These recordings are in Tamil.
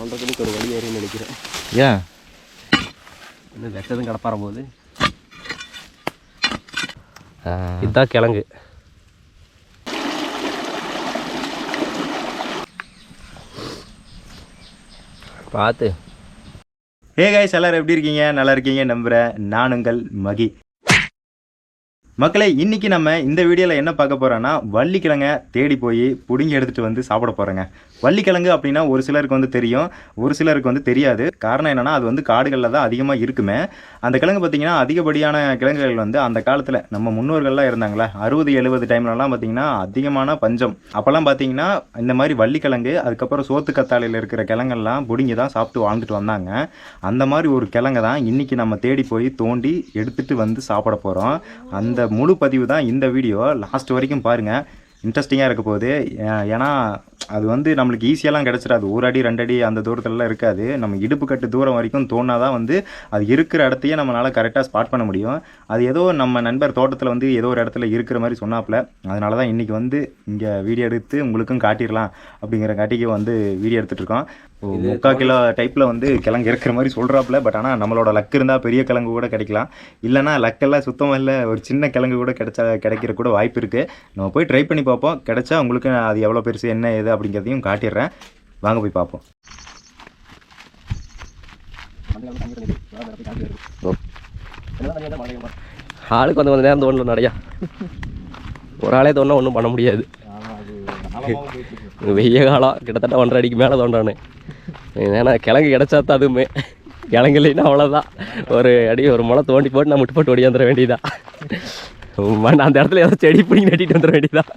தோன்றதுக்கு ஒரு வழி ஏறின்னு நினைக்கிறேன். ஏன்? இன்னும் வெட்டதும் கிடப்பார போது. இதுதான் கிழங்கு. பார்த்து ஹே கைஸ் எல்லாரும் எப்படி இருக்கீங்க? நல்லா இருக்கீங்க நம்புகிறேன் நான் உங்கள் மகி. மக்களே இன்றைக்கி நம்ம இந்த வீடியோவில் என்ன பார்க்க போகிறோன்னா வள்ளிக்கிழங்க தேடி போய் பிடுங்கி எடுத்துகிட்டு வந்து சாப்பிட போகிறோங்க வள்ளிக்கிழங்கு அப்படின்னா ஒரு சிலருக்கு வந்து தெரியும் ஒரு சிலருக்கு வந்து தெரியாது. காரணம் என்னென்னா அது வந்து காடுகளில் தான் அதிகமாக இருக்குமே. அந்த கிழங்கு பார்த்திங்கன்னா அதிகப்படியான கிழங்குகள் வந்து அந்த காலத்தில் நம்ம முன்னோர்கள்லாம் இருந்தாங்களே அறுபது எழுபது டைம்லலாம் பார்த்திங்கன்னா அதிகமான பஞ்சம். அப்போல்லாம் பார்த்தீங்கன்னா இந்த மாதிரி வள்ளிக்கிழங்கு அதுக்கப்புறம் சோத்து கத்தாழையில் இருக்கிற கிழங்கெல்லாம் பிடுங்கி தான் சாப்பிட்டு வாழ்ந்துட்டு வந்தாங்க. அந்த மாதிரி ஒரு கிழங்கு தான் இன்றைக்கி நம்ம தேடி போய் தோண்டி எடுத்துகிட்டு வந்து சாப்பிட போகிறோம் அந்த முழு பதிவு தான் இந்த வீடியோ. லாஸ்ட் வரைக்கும் பாருங்கள் இன்ட்ரெஸ்டிங்காக இருக்க போகுது. ஏன்னா அது வந்து நம்மளுக்கு ஈஸியெல்லாம் கிடச்சிடாது. ஒரு அடி ரெண்டு அடி அந்த தூரத்துலலாம் இருக்காது. நம்ம இடுப்பு கட்டு தூரம் வரைக்கும் தோணாதான் வந்து அது இருக்கிற இடத்தையே நம்மளால் கரெக்டாக ஸ்பாட் பண்ண முடியும். அது ஏதோ நம்ம நண்பர் தோட்டத்தில் வந்து ஏதோ ஒரு இடத்துல இருக்கிற மாதிரி சொன்னாப்புல. அதனால தான் இன்றைக்கி வந்து இங்கே வீடியோ எடுத்து உங்களுக்கும் காட்டிடலாம் அப்படிங்கிற காட்டிக்கு வந்து வீடியோ எடுத்துகிட்டு இருக்கோம். ஓ, முக்கால் கிலோ டைப்பில் வந்து கிழங்கு இருக்கிற மாதிரி சொல்கிறாப்புல பட் ஆனால் நம்மளோட லக் இருந்தால் பெரிய கிழங்கு கூட கிடைக்கலாம். இல்லைன்னா லக்கெல்லாம் சுத்தமாக இல்லை. ஒரு சின்ன கிழங்கு கூட கிடைச்சா கிடைக்கிற கூட வாய்ப்பு இருக்குது நம்ம போய் ட்ரை பண்ணி பார்ப்போம். கிடைச்சா உங்களுக்கு அது எவ்வளோ பெருசு என்ன ஏது அப்படிங்கிறதையும் காட்டிடுறேன். வாங்க போய் பார்ப்போம். ஆளுக்கு வந்து கொஞ்சம் நேரம் தோணும் நிறையா ஒரு ஆளே தோணா ஒன்றும் பண்ண முடியாது. வெய்ய காலம் கிட்டத்தட்ட ஒன்றரை அடிக்கு மேலே தோண்டானு. ஏன்னா கிழங்கு கிடச்சா தான் அதுவுமே. கிழங்கு இல்லைன்னா அவ்வளோதான் ஒரு அடி ஒரு முளை தோண்டி போட்டு நான் முட்டு போட்டு ஓடியாந்துட வேண்டியதான் மண் அந்த இடத்துல ஏதோ செடி பிடிங்கி நட்டிட்டு வந்துட வேண்டியதான்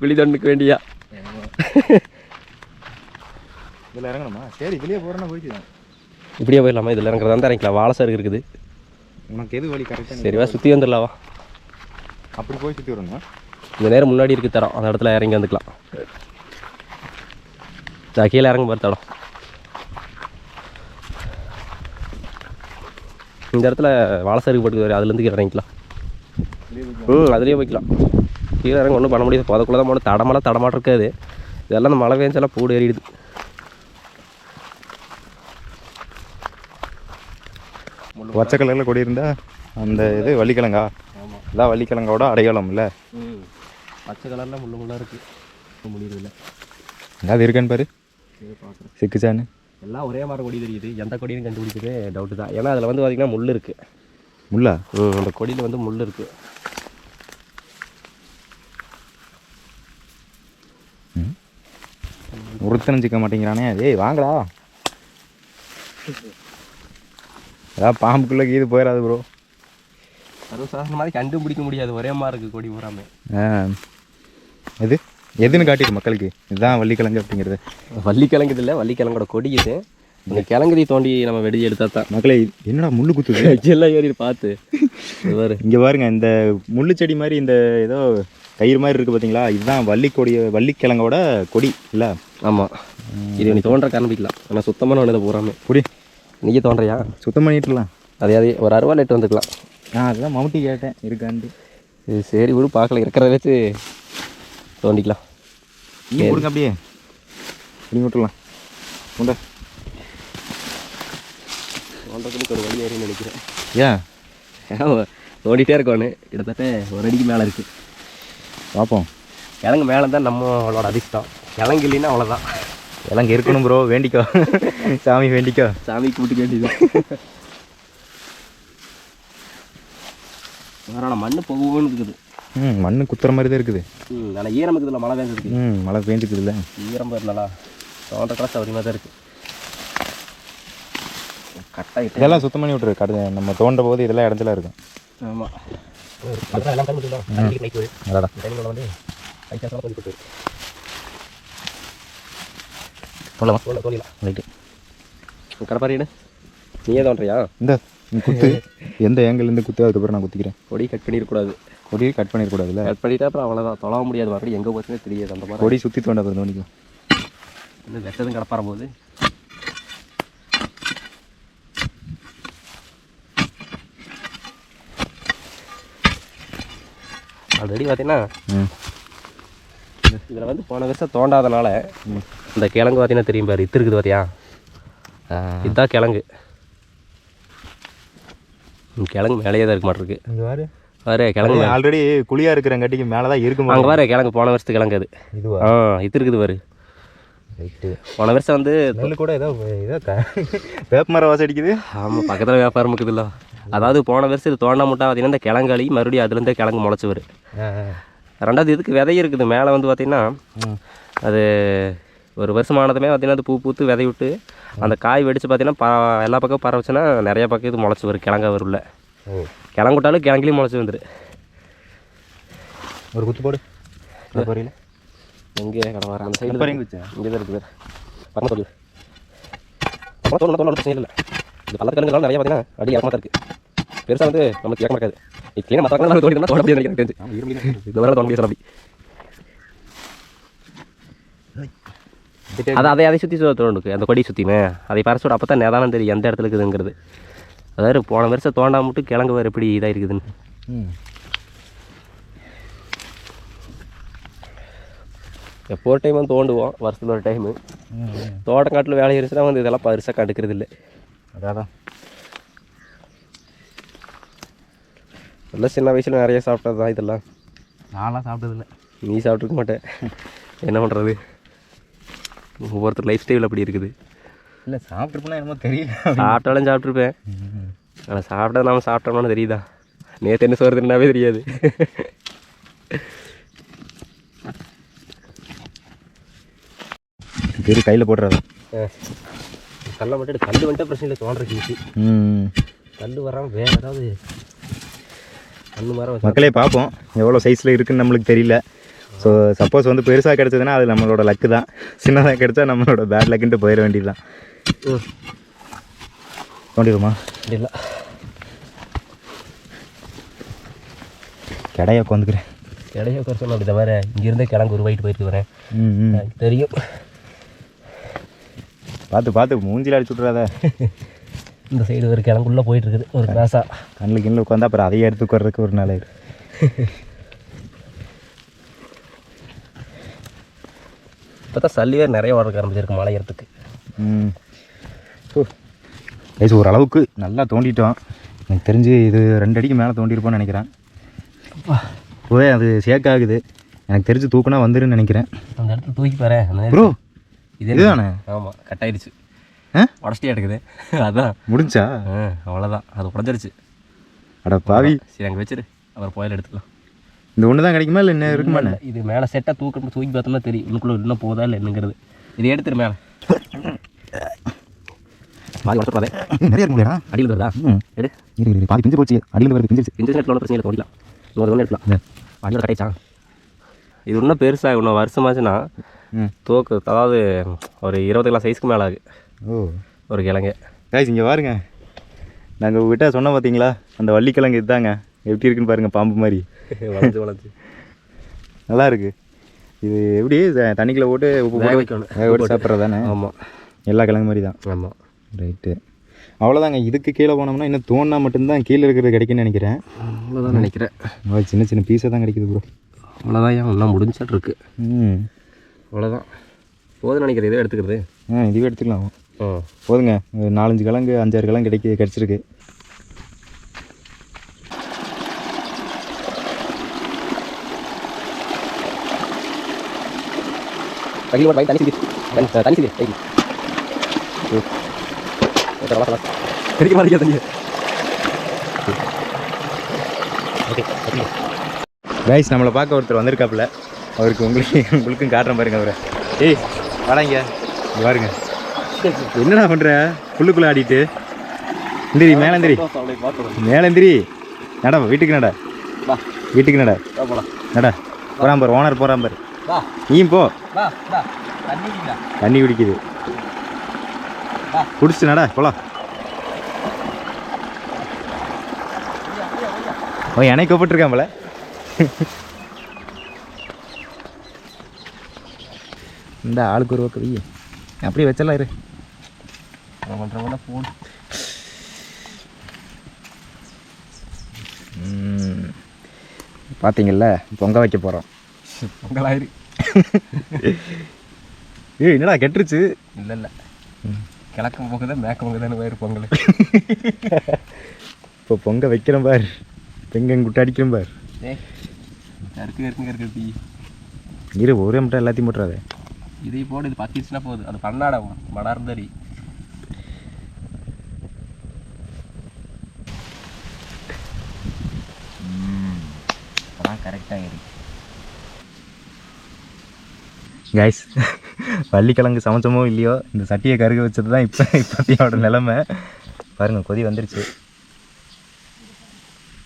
குழி தோண்டுக்கு வேண்டியா இதில் இறங்கணுமா? சரி வெளியே போகிறேன்னா போயிட்டு இப்படியே போயிடலாமா? இதில் இறங்குறதா இருந்தால் இறங்கிக்கலாம். வாழை சருக்கு இருக்குது. உனக்கு எது வழி கரெக்டாக சரிவா சுற்றி வந்துடலாவா அப்படி போய் சுற்றி வரணுமா? இந்த நேரம் முன்னாடி இருக்கு தரம் அந்த இடத்துல இறங்கி வந்துக்கலாம். கீழே இறங்க பாரு தடம். இந்த இடத்துல வாழைசருக்கு போட்டு வரும் அதுலேருந்து இறங்கிக்கலாம். ம் அதுலேயே போய்க்கலாம். கீழே இறங்க ஒன்றும் பண்ண முடியாது. போதக்குள்ள தான் போன தடமெல்லாம் தடமாட்டம் இருக்காது. இதெல்லாம் இந்த மழை பெஞ்செல்லாம் பூடு ஏறிடுது. பச்சை கலரில் கொடி இருந்தா அந்த இது வள்ளிக்கிழங்கா? இதான் வள்ளிக்கிழங்கோட அடையாளம் இல்லை ம். பச்சை கலரில் முள்ளு முள்ளாக இருக்குது முடியறதில்ல. அது இருக்கான்னு பாரு. சிக்குச்சான்னு. எல்லாம் ஒரே மாதிரி கொடி தெரியுது. எந்த கொடியும் கண்டுபிடிக்கிறது டவுட்டு தான். ஏன்னா அதில் வந்து பார்த்திங்கன்னா முள் இருக்குது முள்ளா? அந்த கொடியில் வந்து முள் இருக்கு. ஒருத்தனும் சிக்க மாட்டேங்கிறானே. ஏய் வாங்கடா. அதான் பாம்புக்குள்ளே கீது போயிடாது ப்ரோ சர்வசாதாரண மாதிரி கண்டுபிடிக்க முடியாது. ஒரே மாதிரி இருக்குது கொடி பூராமே. எது? எதுன்னு காட்டிடு மக்களுக்கு. இதுதான் வள்ளிக்கிழங்கு அப்படிங்கிறது. வள்ளிக்கிழங்கு இல்லை வள்ளிக்கிழங்கோட கொடி இது. இந்த கிழங்குதி தோண்டி நம்ம வெடி எடுத்தா தான். மக்களே என்னடா முள்ளு குத்துது? எல்லாம் ஏறி பார்த்து. பாரு. இங்கே பாருங்க இந்த முள்ளு செடி மாதிரி இந்த ஏதோ கயிறு மாதிரி இருக்குது பார்த்தீங்களா இதுதான் வள்ளி கொடி வள்ளிக்கிழங்கோட கொடி இல்லை? ஆமாம் இது நீ தோன்ற காரணப்பிக்கலாம் ஆனால் சுத்தமான ஒன்று பூராமே. புடி நீங்கள் தோன்றையா? சுத்தம் பண்ணிட்டுலாம். அதே அதே ஒரு அறுபா லிட்டர் வந்துக்கலாம். நான் அதுதான் மம்முட்டி கேட்டேன் இருக்கான்ட்டு. இது சரி விடு பார்க்கல. இருக்கிறத வச்சு தோண்டிக்கலாம். நீ கொடுங்க அப்படியே. இப்படி விட்டுலாம் உண்டா தோன்றதுக்கு ஒரு வழி ஏறின்னு நினைக்கிறேன். ஏன்? தோண்டிகிட்டே இருக்கோன்னு. கிட்டத்தட்ட ஒரு அடிக்கு மேலே இருக்குது பார்ப்போம் கிழங்கு மேலே தான் நம்மளோட அதிர்ஷ்டம். கிழங்கு இல்லைன்னா அவ்வளோதான் எல்லாம் இருக்கணும் ப்ரோ வேண்டிக்கோ. சாமி வேண்டிக்கோ. சாமி கூப்பிட்டு வேண்டியது வேற மண் போகும்னு இருக்குது. ம் மண்ணு குத்துற மாதிரி தான் இருக்குது. ம் நல்லா ஈரம் இருக்குதுல்ல மழை பெஞ்சிருக்கு. ம் மழை பேஞ்சுக்குதுல்ல. ஈரம் போயிருந்தாலா தோன்ற கிளாஸ் சௌரியமாக தான் இருக்குது கட்டாயிட்டு இதெல்லாம் சுத்தம் பண்ணி விட்ரு கடை நம்ம தோன்ற போது இதெல்லாம் இடத்துல இருக்கும். ஆமாம் கடப்பாரிடு நீயே தோன்றியா? இந்த குத்து. எந்த ஏங்கிலேருந்து குத்து அதுக்கப்புறம் நான் குத்திக்கிறேன். கொடி கட் பண்ணிடக்கூடாது. கொடியை கட் பண்ணிடக்கூடாதுல்ல? கட் பண்ணிட்டா அப்புறம் அவ்வளோதான் தொலைவ முடியாது. மறுபடியும் எங்கே போச்சுன்னே தெரியாது. அந்த மாதிரி. கொடி சுற்றி தோண்ட தோணிக்கும் இன்னும் வெட்டதும் கிடப்பார போது. ஆல்ரெடி பார்த்தீங்கன்னா இதில் வந்து போன வருஷம் தோண்டாதனால இந்த கிழங்கு பார்த்தீங்கன்னா தெரியும் பாரு இத்து இருக்குது பார்த்தியா இதுதான் கிழங்கு. கிழங்கு மேலேயே தான் இருக்க மாட்டிருக்கு பாரு. பாரு கிழங்கு ஆல்ரெடி குழியாக இருக்கிறங்காட்டிக்கு மேலே தான் இருக்கும் அங்கே பாரு கிழங்கு போன வருஷத்து கிழங்கு அது. இதுவா? ஆ இது இருக்குது பாரு. போன வருஷம் வந்து நெல் கூட ஏதோ ஏதோ வேப்ப மரம் வாசம் அடிக்குது. ஆமாம் பக்கத்தில் வியாபாரம் இருக்குதுல்ல அதாவது போன வருஷம் இது தோண்டா முட்டா பார்த்தீங்கன்னா இந்த கிழங்காளி மறுபடியும் அதுலேருந்தே கிழங்கு முளைச்சி வரும் ரெண்டாவது இதுக்கு விதை இருக்குது. மேலே வந்து பார்த்திங்கன்னா அது ஒரு வருஷம் ஆனதுமே பார்த்தீங்கன்னா அது பூ பூத்து விதை விட்டு அந்த காய் வெடிச்சு பார்த்தீங்கன்னா ப எல்லா பக்கம் பரவச்சுன்னா நிறைய பக்கம் இது முளைச்சி வரும் கிழங்கா வரும்ல கிழங்குட்டாலும் கிழங்குலையும் முளைச்சி வந்துரு. ஒரு குத்து போடு. இந்த பொரியல எங்கே கடை வர அந்த சைடில் வச்சேன் இங்கே தான் இருக்குது பக்கம் சொல்லு. பக்கம் தோணும் இல்லை. இது பள்ளத்து கிழங்குனாலும் நிறைய பார்த்தீங்கன்னா அடி இறக்கமாக தான் இருக்குது பெருசாக வந்து நமக்கு இருக்காது இது கிளீனாக மற்ற தோண்டினா தோண்ட முடியாது எனக்கு தெரிஞ்சு. வேறு தோண்ட முடியாது அப்படி. அது அதை அதை சுற்றி தோண்டுக்கு அந்த கொடி சுற்றிமே அதை பறிச்சோட அப்போ தான் நிதானம் தெரியும் எந்த இடத்துல இருக்குதுங்கிறது. அதாவது போன வருஷம் தோண்டாம மட்டும் கிழங்கு வேறு எப்படி இதாக இருக்குதுன்னு. எப்போ ஒரு டைம் வந்து தோண்டுவோம். வருஷத்தில் ஒரு டைமு தோட்டங்காட்டில் வேலை இருந்துச்சுன்னா வந்து இதெல்லாம் பெருசாக கண்டுக்கிறது இல்லை அதான். எல்லாம் சின்ன வயசில் நிறைய சாப்பிட்டது தான் இதெல்லாம். நான்லாம் சாப்பிட்டதில்ல. நீ சாப்பிட்ருக்க மாட்டேன். என்ன பண்ணுறது ஒவ்வொருத்தர் லைஃப் ஸ்டைல் அப்படி இருக்குது. இல்லை சாப்பிட்ருப்பேனா என்னமோ தெரியல. சாப்பிட்டாலும் சாப்பிட்ருப்பேன் ஆனால் சாப்பிட்டா நம்ம சாப்பிட்டோம்னு தெரியுதா? நேற்று என்ன சோறு தின்னாவே தெரியாது. பெரிய கையில் போடுறது கல்லை மட்டும் கல் வந்துட்டு பிரச்சனை இல்லை ம். கல் வராமல் வேறு ஏதாவது மக்களே பார்ப்போம். எவ்வளோ சைஸில் இருக்குன்னு நம்மளுக்கு தெரியல. ஸோ சப்போஸ் வந்து பெருசாக கிடச்சதுன்னா அது நம்மளோட லக்கு தான். சின்னதாக கிடச்சா நம்மளோட பேட் லக்குன்ட்டு போயிட வேண்டியது தான் தோண்டிடுமா? இல்லை கடையை உட்காந்துக்கிறேன் இடையே குறைச்சோம் அப்படி தவிர இங்கேருந்தே கிழங்கு ஒரு வயிட்டு போயிட்டு வரேன். தெரியும். பார்த்து பார்த்து மூஞ்சில அடிச்சு விட்றாத இந்த சைடு ஒரு கிழங்குள்ளே போயிட்டு இருக்குது ஒரு கிளாஸா கண்ணில் கிண்ணில் உட்காந்தா அப்புறம் அதையே எடுத்து உட்கார்றதுக்கு ஒரு நாள் இப்போ தான் சல்லி வேறு நிறைய வளர்க்க ஆரம்பிச்சிருக்கு மழை ஏறத்துக்கு ம் கைஸ் ஓரளவுக்கு நல்லா தோண்டிட்டோம். எனக்கு தெரிஞ்சு இது ரெண்டு அடிக்கு மேலே தோண்டியிருப்போம்னு நினைக்கிறேன். போய் அது சேக் ஆகுது. எனக்கு தெரிஞ்சு தூக்குனா வந்துருன்னு நினைக்கிறேன். அந்த இடத்துல தூக்கி பாரு ப்ரோ இது இதுதானே? ஆமாம் கட் ஆயிடுச்சு உடச்சிட்டே எடுக்குது. அதான். முடிஞ்சா? ஆ அவ்வளோதான் அது உடஞ்சிருச்சு. அட பாவி. சரி அங்கே வச்சிரு. அப்புறம் புயல் எடுத்துக்கலாம். இந்த ஒன்று தான் கிடைக்குமா? இல்லை என்ன? இருக்குமாண்ணே இது மேலே செட்டாக தூக்க தூக்கி பார்த்தோம்னா தெரியும். இன்னுக்குள்ள இன்னும் போதா இல்லை என்னங்கிறது. இது எடுத்துரு மேலே. பாதி உடச்சிடாதே நிறைய இருக்குங்களா அடியில் வருதா? ம். எடு. இரு இரு பாதி பிஞ்சு போச்சு. அடியில் வருது பிஞ்சிருச்சு பிஞ்சு நேரத்தில் ஒன்றும் பிரச்சனை இல்லை தோண்டிக்கலாம் இன்னொரு ஒன்று எடுக்கலாம். அடியோட கட்டாயிச்சா இது இன்னும் பெருசாக இன்னும் வருஷமாச்சுன்னா தூக்கு அதாவது ஒரு இருபது கிலோ சைஸ்க்கு மேலே ஆகு. ஓ. ஒரு கிழங்கு. கைஸ் இங்கே பாருங்க. நாங்கள் உங்ககிட்ட சொன்னோம் பார்த்தீங்களா அந்த வள்ளிக்கிழங்கு இதுதாங்க எப்படி இருக்குன்னு பாருங்க பாம்பு மாதிரி. வளைஞ்சு வளைஞ்சு நல்லா இருக்கு இது எப்படி த- தண்ணிக்குள்ள போட்டு உப்பு வேக போட்டு வைக்கணும். வேக போட்டு சாப்பிட்றது தானே ஆமாம் எல்லா கிழங்கு மாதிரி தான். ஆமாம் ரைட்டு அவ்வளோதாங்க இதுக்கு கீழே போனோம்னா இன்னும் தோணுனா மட்டும்தான் கீழே இருக்கிறது கிடைக்குன்னு நினைக்கிறேன். அவ்வளோதான் நினைக்கிறேன். ஓ, சின்ன சின்ன பீஸாக தான் கிடைக்குது ப்ரோ அவ்வளோதான் ஏன் இன்னும் முடிஞ்சாட்டு இருக்கு. ம். அவ்வளோதான் போதும் நினைக்கிறேன். இதை எடுத்துக்கிறது. ஆ இதுவே எடுத்துக்கலாம். போதுங்க. ஒரு நாலஞ்சு கிழங்கு அஞ்சாறு கிழங்கு கிடைக்க கிடச்சிருக்கு. தண்ணி மட்டும் தண்ணி சிந்தி. தண்ணி தண்ணி சிந்தி. தைக்கி தெரிக்க மாதிரி தண்ணி. ஓகே கைஸ் நம்மளை பார்க்க ஒருத்தர் வந்திருக்காப்புல. அவருக்கு உங்களுக்கு உங்களுக்கும் காட்டுறேன் பாருங்க அவரை. ஏய் இங்க பாருங்க. என்னடா பண்ணுற புல்லுக்குள்ளே ஆடிட்டு. எந்திரி மேலேந்திரி மேலேந்திரி நட வீட்டுக்கு நட. வீட்டுக்கு நட. நட. போகிறான் பாரு ஓனர் போகிறான் பாரு. நீயும் போ. தண்ணி குடிக்குது. வா. குடிச்சிட்டு நட போலாம். ஓ எனக்கு கூப்பிட்டுருக்கான் போல. இந்த ஆளுக்கு ஒரு பக்கம் அப்படியே வச்சிடலாம் இரு. பண்ணுறவங்க ஃபோன் ம். பாத்தீங்கல்ல பொங்க வைக்க போகிறோம் உங்களாயிரு. ஏய் என்னடா கெட்டுருச்சு? இல்லை இல்லை. கிழக்கு போகுதா மேற்கு போகுதான்னு வேறு பொங்கல். இப்போ பொங்க வைக்கிறேன் பார். பெங்க குட்ட அடிக்கிறேன் பார். கருக்கு கருக்கு டீ இரு ஒரே மட்டும் எல்லாத்தையும் போட்டுறாத. இதை போடு இது பத்திச்சுன்னா போகுது அது பண்ணாடம் மடார்ந்தரி அதான் கரெக்டாக இருக்கு. கைஸ் வள்ளிக்கிழங்கு சமைச்சமோ இல்லையோ இந்த சட்டியை கருக வச்சது தான் இப்போ இப்போத்தையோட நிலமை. பாருங்கள் கொதி வந்துருச்சு.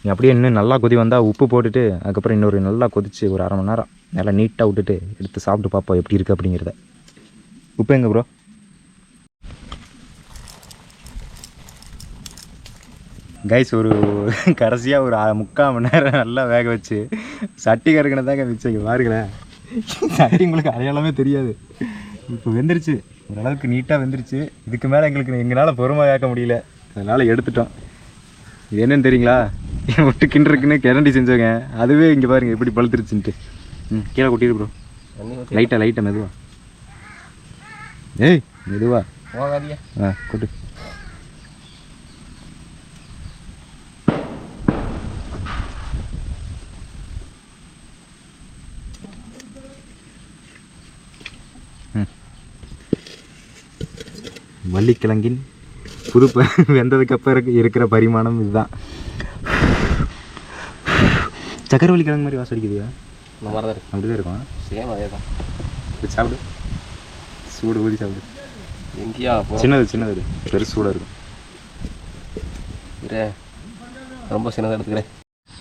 நீ அப்படியே இன்னும் நல்லா கொதி வந்தால் உப்பு போட்டுட்டு அதுக்கப்புறம் இன்னொரு நல்லா கொதிச்சு ஒரு அரை மணி நேரம் நல்லா நீட்டாக விட்டுட்டு எடுத்து சாப்பிட்டு பார்ப்போம் எப்படி இருக்குது அப்படிங்கிறத. உப்பு எங்க ப்ரோ கைஸ் ஒரு கடைசியாக ஒரு முக்கால் மணி நேரம் நல்லா வேக வச்சு சட்டி கறக்கினதாங்க மிச்சம். இங்கே பாருங்களேன். சட்டி உங்களுக்கு அடையாளமே தெரியாது. இப்போ வெந்துருச்சு. ஓரளவுக்கு நீட்டாக வெந்துருச்சு. இதுக்கு மேலே எங்களுக்கு எங்களால் பொறுமை கேட்க முடியல. அதனால் எடுத்துட்டோம். இது என்னன்னு தெரியுங்களா? ஒட்டு கிண்டுறதுக்குன்னு கிரண்டி செஞ்சவங்க. அதுவே இங்கே பாருங்க எப்படி பழுத்துருச்சுன்ட்டு. ம் கீழே கொட்டிடு ப்ரோ லைட்டாக லைட்டாக மெதுவா. ஏய் மெதுவா. ஆ கொட்டு ம். வள்ளிக்கிழங்கின் புது ப வெந்ததுக்கு அப்புறம் இருக்க- இருக்கிற பரிமாணம் இதுதான். சக்கரவள்ளி கிழங்கு மாதிரி வாசம் அடிக்குதுயா? இந்த மாதிரி தான் இருக்கு. அப்படிதான் இருக்கும். சேம் அதே தான். சாப்பிடு. சூடு ஊதி சாப்பிடு. எங்கேயா சின்னது சின்னது. பெருசு சூடாக இருக்கும். இரு. ரொம்ப சின்னதாக எடுத்துக்கிறேன்.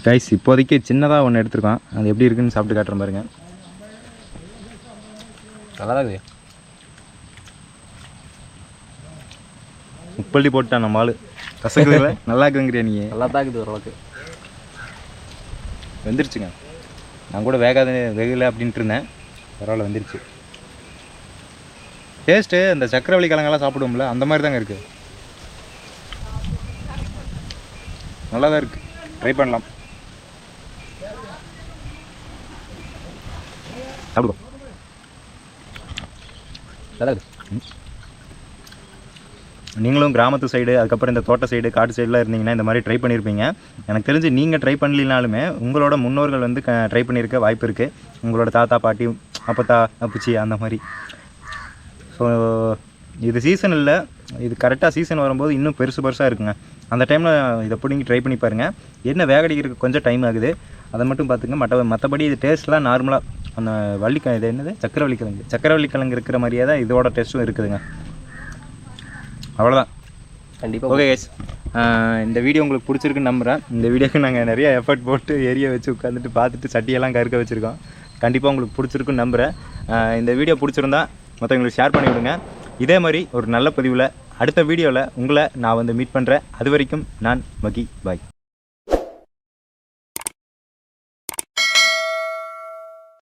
கைஸ் இப்போதைக்கு சின்னதாக ஒன்று எடுத்திருக்கோம். அது எப்படி இருக்குன்னு சாப்பிட்டு காட்டுறேன் பாருங்க. நல்லா தான் இருக்குது. முப்பள்ளி போட்டான் நம்ம ஆளு. கசக்குதுல நல்லா இருக்குங்கிறியா நீ நல்லா தான் இருக்குது ஓரளவுக்கு. வெந்துருச்சுங்க. நான் கூட வேகாத வெகுல அப்படின்ட்டு இருந்தேன். பரவாயில்ல வெந்துருச்சு. டேஸ்ட்டு இந்த சக்கரவள்ளி கிழங்கெல்லாம் சாப்பிடுவோம்ல அந்த மாதிரி தாங்க இருக்குது நல்லா தான் இருக்குது ட்ரை பண்ணலாம். சாப்பிடுவோம். நல்லா இருக்குது நீங்களும் கிராமத்து சைடு அதுக்கப்புறம் இந்த தோட்ட சைடு காட்டு சைடில் இருந்தீங்கன்னா இந்த மாதிரி ட்ரை பண்ணியிருப்பீங்க எனக்கு தெரிஞ்சு நீங்கள் ட்ரை பண்ணலினாலுமே உங்களோட முன்னோர்கள் வந்து க ட்ரை பண்ணியிருக்க வாய்ப்பு இருக்குது உங்களோட தாத்தா பாட்டி அப்பத்தா அப்புச்சி அந்த மாதிரி. ஸோ இது சீசன் இல்லை. இது கரெக்டாக சீசன் வரும்போது இன்னும் பெருசு பெருசாக இருக்குங்க. அந்த டைமில் இதை பிடிங்கி ட்ரை பண்ணி பாருங்கள் என்ன வேகடிக்கிறதுக்கு கொஞ்சம் டைம் ஆகுது. அதை மட்டும் பார்த்துங்க. மற்ற மற்றபடி இது டேஸ்ட்லாம் நார்மலாக அந்த வள்ளிக்க இது என்னது? சக்கரவள்ளி கிழங்கு சக்கரவள்ளி கிழங்கு இருக்கிற மாதிரியே தான் இதோட டேஸ்ட்டும் இருக்குதுங்க. அவ்வளோதான் கண்டிப்பாக ஓகே கைஸ் இந்த வீடியோ உங்களுக்கு பிடிச்சிருக்குன்னு நம்புகிறேன் இந்த வீடியோக்கு நாங்கள் நிறைய எஃபர்ட் போட்டு ஏரியா வச்சு உட்காந்துட்டு பார்த்துட்டு சட்டியெல்லாம் கருக்க வச்சுருக்கோம். கண்டிப்பாக உங்களுக்கு பிடிச்சிருக்குன்னு நம்புகிறேன் இந்த வீடியோ பிடிச்சிருந்தா மற்றவங்களுக்கு ஷேர் பண்ணி விடுங்க. இதே மாதிரி ஒரு நல்ல பதிவில் அடுத்த வீடியோவில் உங்களை நான் வந்து மீட் பண்ணுறேன் அது வரைக்கும் நான் மகி பாய்